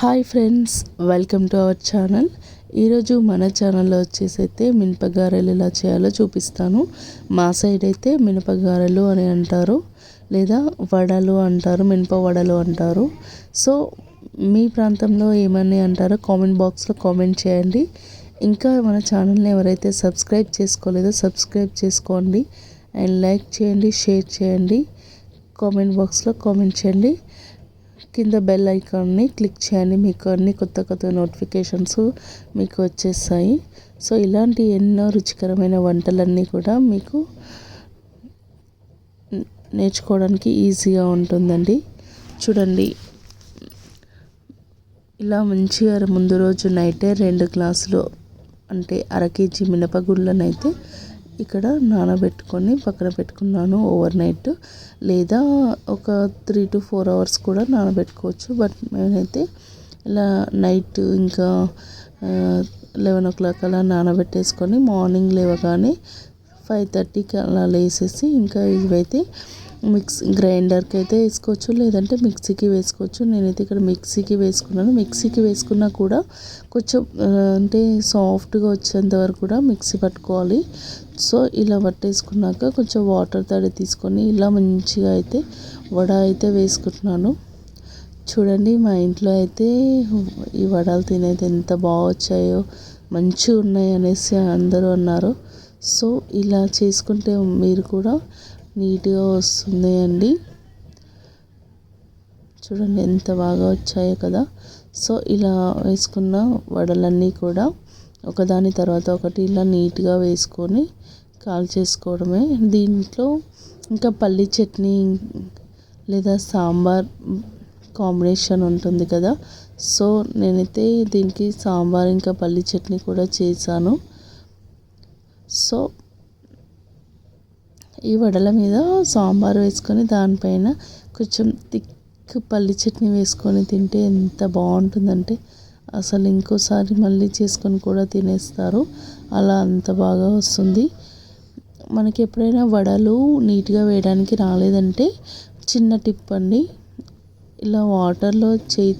Hi friends welcome to our channel. ఈరోజు మన ఛానల్లో వచ్చేసి అయితే మినపగారెలు ఎలా చేయాలో చూపిస్తాను. మా సైడ్ అయితే మినపగారెలు అని అంటారు లేదా వడలు అంటారు మినప వడలు అంటారు. సో మీ ప్రాంతంలో ఏమని అంటారో కామెంట్ బాక్స్లో కామెంట్ చేయండి. ఇంకా మన ఛానల్ని ఎవరైతే సబ్స్క్రైబ్ చేసుకోలేదో సబ్స్క్రైబ్ చేసుకోండి. అండ్ లైక్ చేయండి షేర్ చేయండి. కామెంట్ బాక్స్లో కామెంట్ చేయండి. కింద బెల్ ఐకాన్ని క్లిక్ చేయండి. మీకు అన్ని కొత్త కొత్త నోటిఫికేషన్స్ మీకు వచ్చేస్తాయి. సో ఇలాంటి ఎన్నో రుచికరమైన వంటలన్నీ కూడా మీకు నేర్చుకోవడానికి ఈజీగా ఉంటుందండి. చూడండి. ఇలా మంచిగా ముందు రోజు నైటే రెండు గ్లాసులు అంటే అర కేజీ మినపగుళ్ళనైతే ఇక్కడ నానబెట్టుకొని పక్కన పెట్టుకున్నాను ఓవర్ నైట్ లేదా ఒక త్రీ టు ఫోర్ అవర్స్ కూడా నానబెట్టుకోవచ్చు. బట్ నేనైతే ఇలా నైట్ ఇంకా లెవెన్ ఓ క్లాక్ అలా నానబెట్టేసుకొని మార్నింగ్ లేవగానే ఫైవ్ థర్టీకి అలా లేసేసి ఇంకా ఇవైతే మిక్స్ గ్రైండర్కి అయితే వేసుకోవచ్చు లేదంటే మిక్సీకి వేసుకోవచ్చు. నేనైతే ఇక్కడ మిక్సీకి వేసుకున్నాను. మిక్సీకి వేసుకున్నా కూడా కొంచెం అంటే సాఫ్ట్గా వచ్చేంత వరకు కూడా మిక్సీ పట్టుకోవాలి. సో ఇలా పట్టేసుకున్నాక కొంచెం వాటర్ తడి తీసుకొని ఇలా మంచిగా అయితే వడ అయితే వేసుకుంటున్నాను. చూడండి మా ఇంట్లో అయితే ఈ వడలు తినేది ఎంత బాగా వచ్చాయో మంచిగా ఉన్నాయి అనేసి అందరూ అన్నారు. సో ఇలా చేసుకుంటే మీరు కూడా నీట్గా వస్తుంది అండి. చూడండి ఎంత బాగా వచ్చాయో కదా. సో ఇలా వేసుకున్న వడలన్నీ కూడా ఒకదాని తర్వాత ఒకటి ఇలా నీట్గా వేసుకొని కాల్ చేసుకోవడమే. దీంట్లో ఇంకా పల్లి చట్నీ లేదా సాంబార్ కాంబినేషన్ ఉంటుంది కదా. సో నేనైతే దీనికి సాంబార్ ఇంకా పల్లి చట్నీ కూడా చేశాను. సో ఈ వడల మీద సాంబార్ వేసుకొని దానిపైన కొంచెం థిక్ పల్లి చట్నీ వేసుకొని తింటే ఎంత బాగుంటుందంటే అసలు ఇంకోసారి మళ్ళీ చేసుకొని కూడా తినేస్తారు. అలా అంత బాగా వస్తుంది. మనకి ఎప్పుడైనా వడలు నీట్గా వేయడానికి రాలేదంటే చిన్న టిప్ అండి. ఇలా వాటర్లో చేయి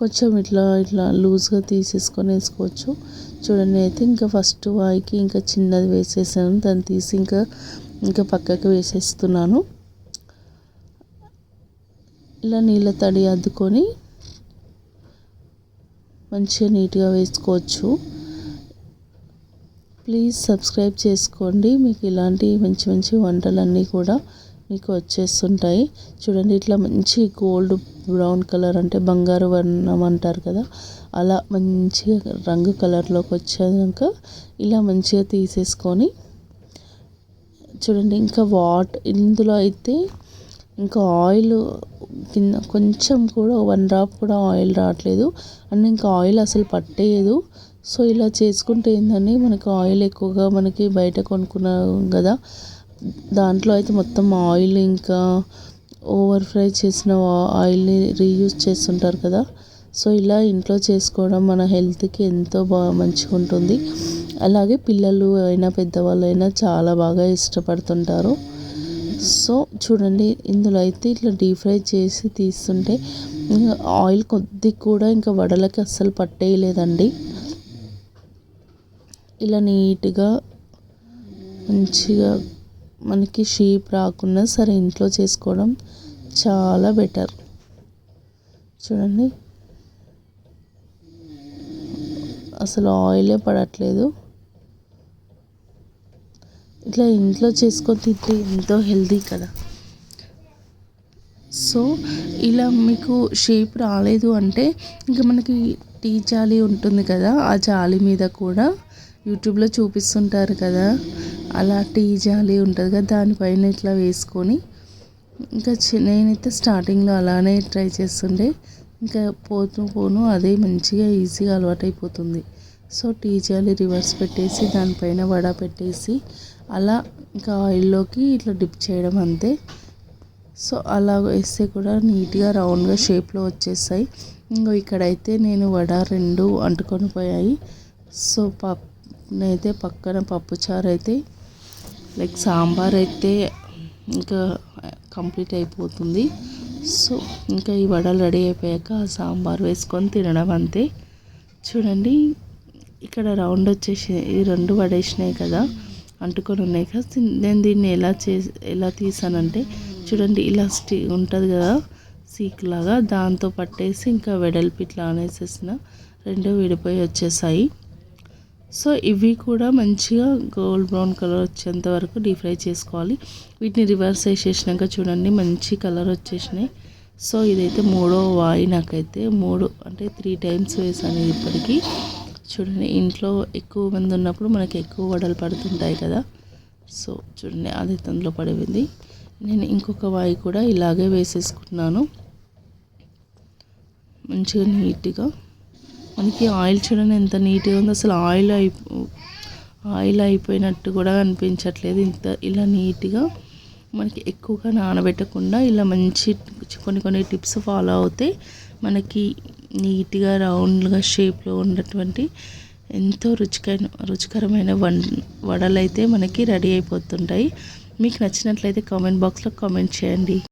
కొంచెం ఇట్లా ఇట్లా లూజ్గా తీసేసుకొని వేసుకోవచ్చు. చూడండి అయితే ఇంకా ఫస్ట్ వాయికి ఇంకా చిన్నది వేసేసాను. దాన్ని తీసి ఇంకా ఇంకా పక్కకు వేసేస్తున్నాను. ఇలా నీళ్ళ తడి అద్దుకొని మంచిగా నీట్గా వేసుకోవచ్చు. ప్లీజ్ సబ్స్క్రైబ్ చేసుకోండి. మీకు ఇలాంటి మంచి మంచి వంటలన్నీ కూడా మీకు వచ్చేస్తుంటాయి. చూడండి ఇట్లా మంచి గోల్డ్ బ్రౌన్ కలర్ అంటే బంగారు వర్ణం అంటారు కదా అలా మంచిగా రంగు కలర్లోకి వచ్చాక ఇలా మంచిగా తీసేసుకొని చూడండి ఇంకా వాట్ ఇందులో అయితే ఇంకా ఆయిల్ కింద కొంచెం కూడా వన్ డ్రాప్ కూడా ఆయిల్ రావట్లేదు. అండ్ ఇంకా ఆయిల్ అసలు పట్టేయదు. సో ఇలా చేసుకుంటే ఏంటంటే మనకి ఆయిల్ ఎక్కువగా మనకి బయట కొనుక్కున్నాం కదా దాంట్లో అయితే మొత్తం ఆయిల్ ఇంకా ఓవర్ ఫ్రై చేసిన ఆయిల్ని రీయూజ్ చేస్తుంటారు కదా. సో ఇలా ఇంట్లో చేసుకోవడం మన హెల్త్కి ఎంతో బాగా మంచిగా ఉంటుంది. అలాగే పిల్లలు అయినా పెద్దవాళ్ళు అయినా చాలా బాగా ఇష్టపడుతుంటారు. సో చూడండి ఇందులో అయితే ఇట్లా డీప్ ఫ్రై చేసి తీస్తుంటే ఆయిల్ కొద్ది కూడా ఇంకా వడలకి అస్సలు పట్టేయలేదండి. ఇలా నీట్గా మంచిగా మనకి షేప్ రాకుండా సరే ఇంట్లో చేసుకోవడం చాలా బెటర్. చూడండి. అసలు ఆయిలే పడట్లేదు. ఇట్లా ఇంట్లో చేసుకొని తింటే ఎంతో హెల్దీ కదా. సో ఇలా మీకు షేప్ రాలేదు అంటే ఇంకా మనకి టీ జాలి ఉంటుంది కదా ఆ జాలి మీద కూడా యూట్యూబ్లో చూపిస్తుంటారు కదా. అలా టీ జాలి ఉంటుంది కదా దానిపైన ఇట్లా వేసుకొని ఇంకా నేనైతే స్టార్టింగ్లో అలానే ట్రై చేస్తుండే. ఇంకా పోతూ పోను అదే మంచిగా ఈజీగా అలవాటు అయిపోతుంది సో టీ జాలి రివర్స్ పెట్టేసి దానిపైన వడ పెట్టేసి అలా ఇంకా ఆయిల్లోకి ఇట్లా డిప్ చేయడం అంతే. సో అలా వేస్తే కూడా నీట్గా రౌండ్గా షేప్లో వచ్చేస్తాయి. ఇంకో ఇక్కడైతే నేను వడ రెండు అంటుకొని పోయాయి. సో పప్పు నేనైతే పక్కన పప్పుచారు అయితే లైక్ సాంబార్ అయితే ఇంకా కంప్లీట్ అయిపోతుంది. సో ఇంకా ఈ వడలు రెడీ అయిపోయాక సాంబార్ వేసుకొని తినడం అంతే. చూడండి ఇక్కడ రౌండ్ వచ్చేసి ఈ రెండు పడేసినాయి కదా అంటుకొని ఉన్నాయి కదా. నేను దీన్ని ఎలా చే ఎలా తీసానంటే చూడండి ఇలా స్టీ ఉంటుంది కదా సీక్ లాగా. దాంతో పట్టేసి ఇంకా వెడల్పు ఇట్లా అనేసేసిన రెండు విడిపోయి వచ్చేసాయి. సో ఇవి కూడా మంచిగా గోల్డ్ బ్రౌన్ కలర్ వచ్చేంత వరకు డీప్ ఫ్రై చేసుకోవాలి. వీటిని రివర్స్ వేసేసినాక చూడండి మంచి కలర్ వచ్చేసినాయి. సో ఇదైతే మూడో వాయి నాకైతే మూడు అంటే త్రీ టైమ్స్ వేసాను ఇప్పటికీ. చూడండి ఇంట్లో ఎక్కువ మంది ఉన్నప్పుడు మనకి ఎక్కువ వడలు పడుతుంటాయి కదా. సో చూడండి అది అందులో పడిపోయింది. నేను ఇంకొక వాయి కూడా ఇలాగే వేసేసుకున్నాను. మంచిగా నీట్గా. మనకి ఆయిల్ చూడండి ఎంత నీట్గా ఉందో. అసలు ఆయిల్ అయి ఆయిల్ అయిపోయినట్టు కూడా అనిపించట్లేదు. ఇంత ఇలా నీట్గా మనకి ఎక్కువగా నానబెట్టకుండా ఇలా మంచి కొన్ని కొన్ని టిప్స్ ఫాలో అవుతే మనకి నీట్గా రౌండ్గా షేప్లో ఉన్నటువంటి ఎంతో రుచికైన రుచికరమైన వన్ వడలు అయితే మనకి రెడీ అయిపోతుంటాయి. మీకు నచ్చినట్లయితే కామెంట్ బాక్స్లో కామెంట్ చేయండి.